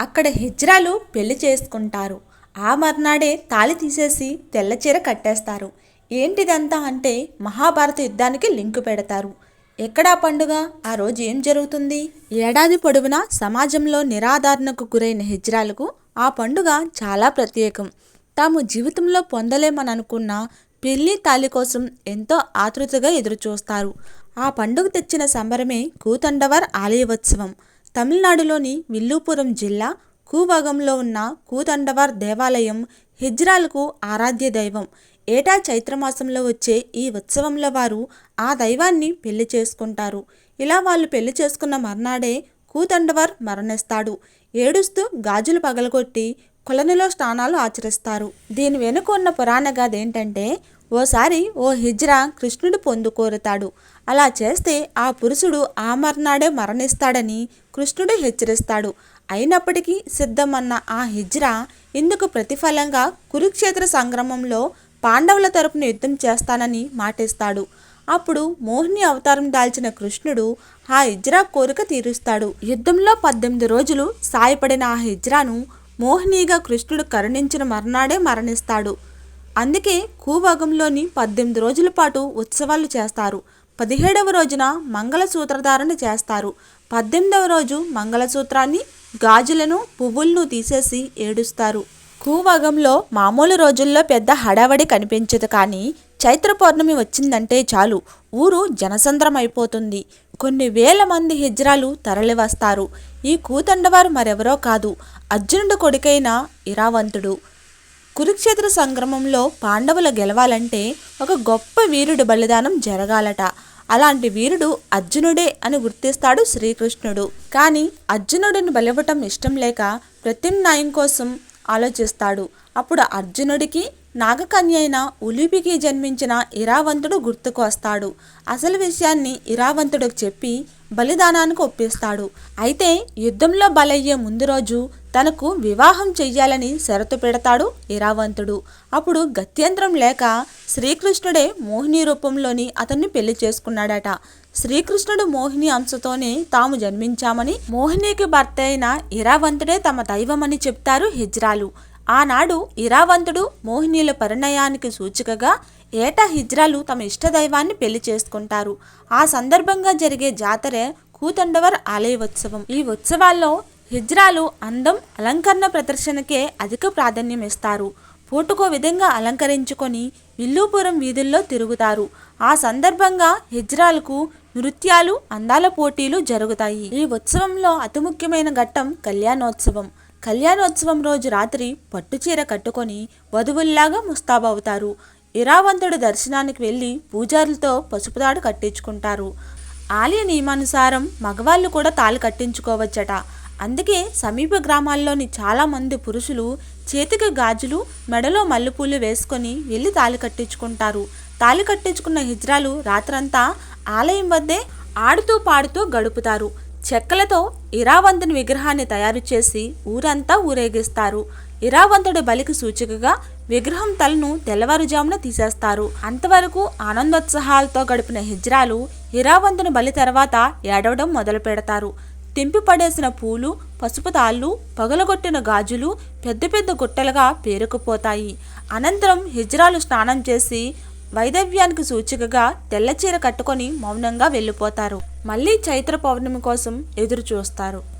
అక్కడ హిజ్రాలు పెళ్ళి చేసుకుంటారు. ఆ మర్నాడే తాళి తీసేసి తెల్లచీర కట్టేస్తారు. ఏంటిదంతా అంటే మహాభారత యుద్ధానికి లింకు పెడతారు. ఎక్కడా పండుగ? ఆ రోజు ఏం జరుగుతుంది? ఏడాది పొడవునా సమాజంలో నిరాధారణకు గురైన హిజ్రాలకు ఆ పండుగ చాలా ప్రత్యేకం. తాము జీవితంలో పొందలేమని అనుకున్న పెళ్ళి తాళి కోసం ఎంతో ఆతృతగా ఎదురుచూస్తారు. ఆ పండుగ తెచ్చిన సంబరమే కూతండవర్ ఆలయోత్సవం తమిళనాడులోని విల్లుపురం జిల్లా కూభాగంలో ఉన్న కూతండవార్ దేవాలయం హిజ్రాలకు ఆరాధ్య దైవం. ఏటా చైత్రమాసంలో వచ్చే ఈ ఉత్సవంలో వారు ఆ దైవాన్ని పెళ్ళి చేసుకుంటారు. ఇలా వాళ్ళు పెళ్ళి చేసుకున్న మర్నాడే కూతండవార్ మరణిస్తాడు. ఏడుస్తూ గాజులు పగలగొట్టి కొలనిలో స్నానాలు ఆచరిస్తారు. దీని వెనుక ఉన్న పురాణ గాథ ఏంటంటే ఓసారి ఓ హిజ్రా కృష్ణుడు పొందుకోరుతాడు. అలా చేస్తే ఆ పురుషుడు ఆ మర్నాడే మరణిస్తాడని కృష్ణుడు హెచ్చరిస్తాడు. అయినప్పటికీ సిద్ధమన్న ఆ హిజ్రా ఇందుకు ప్రతిఫలంగా కురుక్షేత్ర సంగ్రమంలో పాండవుల తరపున యుద్ధం చేస్తానని మాటిస్తాడు. అప్పుడు మోహిని అవతారం దాల్చిన కృష్ణుడు ఆ హిజ్రా కోరిక తీరుస్తాడు. యుద్ధంలో పద్దెనిమిది రోజులు సాయపడిన ఆ హిజ్రాను మోహినిగా కృష్ణుడు కరుణించిన మర్నాడే మరణిస్తాడు. అందుకే కూభాగంలోని పద్దెనిమిది రోజుల పాటు ఉత్సవాలు చేస్తారు. పదిహేడవ రోజున మంగళసూత్రధారణ చేస్తారు. పద్దెనిమిదవ రోజు మంగళసూత్రాన్ని గాజులను పువ్వులను తీసేసి ఏడుస్తారు. కూభాగంలో మామూలు రోజుల్లో పెద్ద హడావడి కనిపించదు కానీ చైత్ర పౌర్ణమి వచ్చిందంటే చాలు. ఊరు జనసంద్రమైపోతుంది కొన్ని వేల మంది హిజ్రాలు తరలివస్తారు. ఈ కూతండవారు మరెవరో కాదు. అర్జునుడు కొడుకైన ఇరావంతుడు. కురుక్షేత్ర సంగ్రమంలో పాండవులు గెలవాలంటే ఒక గొప్ప వీరుడు బలిదానం జరగాలట. అలాంటి వీరుడు అర్జునుడే అని గుర్తిస్తాడు శ్రీకృష్ణుడు. కానీ అర్జునుడిని బలివ్వటం ఇష్టం లేక ప్రత్యామ్నాయం కోసం ఆలోచిస్తాడు. అప్పుడు అర్జునుడికి నాగకన్య అయిన ఉలిపికి జన్మించిన ఇరావంతుడు గుర్తుకు వస్తాడు. అసలు విషయాన్ని ఇరావంతుడికి చెప్పి బలిదానానికి ఒప్పిస్తాడు. అయితే యుద్ధంలో బలయ్యే ముందు రోజు తనకు వివాహం చెయ్యాలని షరతు పెడతాడు ఇరావంతుడు అప్పుడు గత్యంతరం లేక శ్రీకృష్ణుడే మోహిని రూపంలోని అతన్ని పెళ్ళి చేసుకున్నాడట. శ్రీకృష్ణుడు మోహిని అంశతోనే తాము జన్మించామని మోహినికి భర్త అయిన ఇరావంతుడే తమ దైవమని చెప్తారు హిజ్రాలు. ఆనాడు ఇరావంతుడు మోహినీల పరిణయానికి సూచికగా ఏటా హిజ్రాలు తమ ఇష్టదైవాన్ని పెళ్ళి చేసుకుంటారు. ఆ సందర్భంగా జరిగే జాతరే కూతండవర్ ఆలయ ఉత్సవం. ఈ ఉత్సవాల్లో హిజ్రాలు అందం అలంకరణ ప్రదర్శనకే అధిక ప్రాధాన్యం ఇస్తారు. పూటకో విధంగా అలంకరించుకొని విల్లుపురం వీధుల్లో తిరుగుతారు. ఆ సందర్భంగా హిజ్రాలకు నృత్యాలు అందాల పోటీలు జరుగుతాయి. ఈ ఉత్సవంలో అతి ముఖ్యమైన ఘట్టం కళ్యాణోత్సవం. కళ్యాణోత్సవం రోజు రాత్రి పట్టుచీర కట్టుకొని వధువుల్లాగా ముస్తాబవుతారు. ఇరావంతుడు దర్శనానికి వెళ్ళి పూజారులతో పసుపుదాడు కట్టించుకుంటారు. ఆలయ నియమానుసారం మగవాళ్ళు కూడా తాళి కట్టించుకోవచ్చట. అందుకే సమీప గ్రామాల్లోని చాలామంది పురుషులు చేతికి గాజులు మెడలో మల్లెపూలు వేసుకొని వెళ్ళి తాళి కట్టించుకుంటారు. తాళి కట్టించుకున్న హిజ్రాలు రాత్రంతా ఆలయం వద్దే ఆడుతూ పాడుతూ గడుపుతారు. చెక్కలతో ఇరావంతుని విగ్రహాన్ని తయారు చేసి ఊరంతా ఊరేగిస్తారు. ఇరావంతుడి బలికి సూచికగా విగ్రహం తలను తెల్లవారుజామున తీసేస్తారు. అంతవరకు ఆనందోత్సాహాలతో గడిపిన హిజ్రాలు ఇరావంతుని బలి తర్వాత ఏడవడం మొదలు పెడతారు. తెంపి పడేసిన పూలు పసుపు తాళ్ళు పగలగొట్టిన గాజులు పెద్ద పెద్ద గుట్టలుగా పేరుకుపోతాయి. అనంతరం హిజ్రాలు స్నానం చేసి వైదవ్యానికి సూచికగా తెల్లచీర కట్టుకొని మౌనంగా వెళ్ళిపోతారు. మళ్ళీ చైత్ర పౌర్ణమి కోసం ఎదురు చూస్తారు